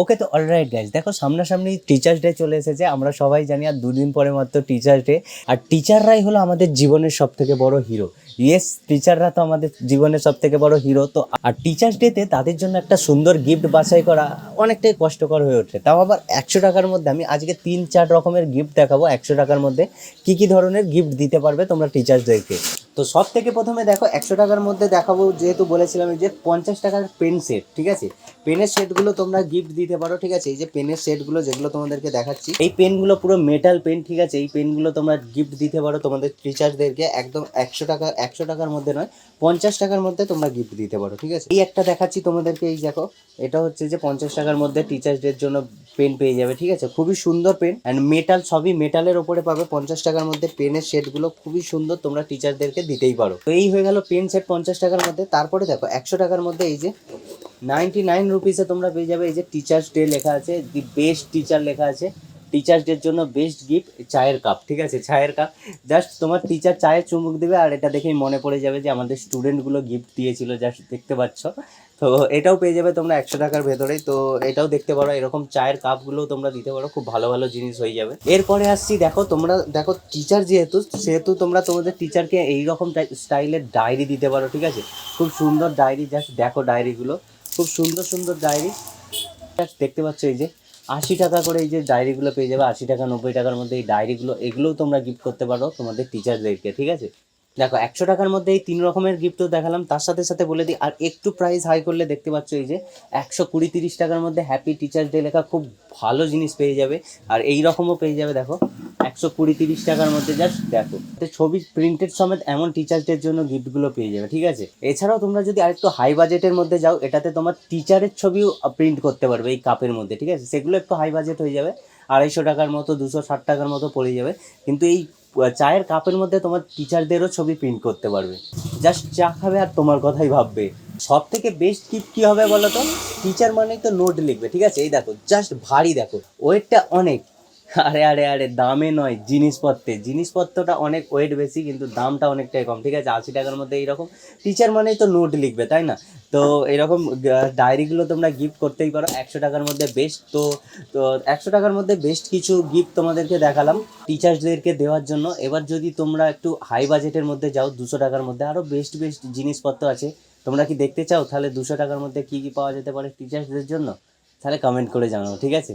ওকে তো alright guys দেখো, সামনাসামনি টিচার্স ডে চলে এসেছে। আমরা সবাই জানি আর দুদিন পরে মাত্র টিচার্স ডে আর টিচাররাই হলো আমাদের জীবনের সব থেকে বড় হিরো ইয়েস টিচাররা তো আমাদের জীবনের সব থেকে বড় হিরো তো, আর টিচার্স ডেতে তাদের জন্য একটা সুন্দর গিফট বাছাই করা অনেকটাই কষ্টকর হয়ে ওঠে। তাও আবার একশো টাকার মধ্যে আমি আজকে তিন চার রকমের গিফট দেখাবো। একশো টাকার মধ্যে কি কি ধরনের গিফট দিতে পারবে তোমরা টিচার্সদেরকে তো সব থেকে প্রথমে দেখো একশো টাকার মধ্যে দেখাবো, যেহেতু বলেছিলাম যে পঞ্চাশ টাকার পেন সেট ঠিক আছে? পেনের সেটগুলো তোমরা গিফট দিতে পারো, ঠিক আছে? এই যে পেনের সেটগুলো যেগুলো তোমাদেরকে দেখাচ্ছি, এই পেনগুলো পুরো মেটাল পেন ঠিক আছে? এই পেনগুলো তোমরা গিফট দিতে পারো তোমাদের টিচারদেরকে একদম একশো টাকা, একশো টাকার মধ্যে নয়, পঞ্চাশ টাকার মধ্যে তোমরা গিফট দিতে পারো, ঠিক আছে? এই একটা দেখাচ্ছি তোমাদেরকে, এই দেখো, এটা হচ্ছে যে পঞ্চাশ টাকার মধ্যে টিচার্সদের জন্য পেন পেয়ে যাবে, ঠিক আছে? খুবই সুন্দর পেন অ্যান্ড মেটাল সবই মেটালের ওপরে পাবে। পঞ্চাশ টাকার মধ্যে পেনের সেটগুলো খুবই সুন্দর, তোমরা টিচারদেরকে দিতেই পারো। তো এই হয়ে গেল পেন সেট পঞ্চাশ টাকার মধ্যে। তারপরে দেখো, একশো টাকার মধ্যে এই যে নাইনটি নাইন রুপিসে তোমরা পেয়ে যাবে। এই যে টিচার্স ডে লেখা আছে দি বেস্ট টিচার লেখা আছে। টিচার্স ডের জন্য বেস্ট গিফট চায়ের কাপ ঠিক আছে? চায়ের কাপ জাস্ট তোমার টিচার চায়ের চুমুক দেবে আর এটা দেখেই মনে পড়ে যাবে যে আমাদের স্টুডেন্টগুলো গিফট দিয়েছিল জাস্ট দেখতে পাচ্ছ। তো এটাও পেয়ে যাবে তোমরা একশো টাকার ভেতরেই। তো এটাও দেখতে পারো, এরকম চায়ের কাপগুলোও তোমরা দিতে পারো, খুব ভালো ভালো জিনিস হয়ে যাবে। এরপরে আসছি, দেখো তোমরা, দেখো টিচার যেহেতু, সেহেতু তোমরা তোমাদের টিচারকে এইরকম স্টাইলের ডায়েরি দিতে পারো, ঠিক আছে? খুব সুন্দর ডায়েরি জাস্ট দেখো ডায়েরিগুলো খুব সুন্দর সুন্দর ডায়েরি দেখতে পাচ্ছ এই যে আশি টাকা করে এই যে ডায়েরিগুলো পেয়ে যাবে, আশি টাকা, নব্বই টাকার মধ্যে এই ডায়েরিগুলো, এগুলোও তোমরা গিফট করতে পারো তোমাদের টিচারদেরকে ঠিক আছে? দেখো, একশো টাকার মধ্যে এই তিন রকমের গিফটও দেখালাম, তার সাথে সাথে বলে দিই, আর একটু প্রাইস হাই করলে দেখতে পাচ্ছ এই যে একশো কুড়ি তিরিশ টাকার মধ্যে হ্যাপি টিচার্স ডে লেখা খুব ভালো জিনিস পেয়ে যাবে, আর এই রকমও পেয়ে যাবে, দেখো। একশো কুড়ি, তিরিশ টাকার মধ্যে জাস্ট দেখো। ছবি প্রিন্টেড সমেত এমন টিচার্স ডের জন্য গিফটগুলো পেয়ে যাবে, ঠিক আছে? এছাড়াও তোমরা যদি আরেকটু হাই বাজেটের মধ্যে যাও, এটাতে তোমার টিচারের ছবিও প্রিন্ট করতে পারবে এই কাপের মধ্যে, ঠিক আছে? সেগুলো একটু হাই বাজেট হয়ে যাবে, আড়াইশো টাকার মতো, দুশো ষাট টাকার মতো পড়ে যাবে, কিন্তু এই চায়ের কাপের মধ্যে তোমার টিচারদেরও ছবি প্রিন্ট করতে পারবে। জাস্ট চা খাবে আর তোমার কথাই ভাববে। সব থেকে বেস্ট গিফট কী হবে বলো তো? টিচার মানেই তো নোট লিখবে, ঠিক আছে? এই দেখো জাস্ট ভারী দেখো ওয়েটটা অনেক। আরে আরে আরে, দামে নয়, জিনিসপত্রে। জিনিসপত্রটা অনেক ওয়েট বেশি, কিন্তু দামটা অনেকটাই কম। ঠিক আছে, আশি টাকার মধ্যে এইরকম। টিচার মানেই তো নোট লিখবে, তাই না? তো এরকম ডায়েরিগুলো তোমরা গিফট করতেই পারো। একশো টাকার মধ্যে বেস্ট তো তো একশো টাকার মধ্যে বেস্ট কিছু গিফট তোমাদেরকে দেখালাম টিচার্সদেরকে দেওয়ার জন্য। এবার যদি তোমরা একটু হাই বাজেটের মধ্যে যাও, দুশো টাকার মধ্যে আরও বেস্ট বেস্ট জিনিসপত্র আছে। তোমরা কি দেখতে চাও? তাহলে দুশো টাকার মধ্যে কী কী পাওয়া যেতে পারে টিচার্সদের জন্য? তাহলে কমেন্ট করে জানাও, ঠিক আছে?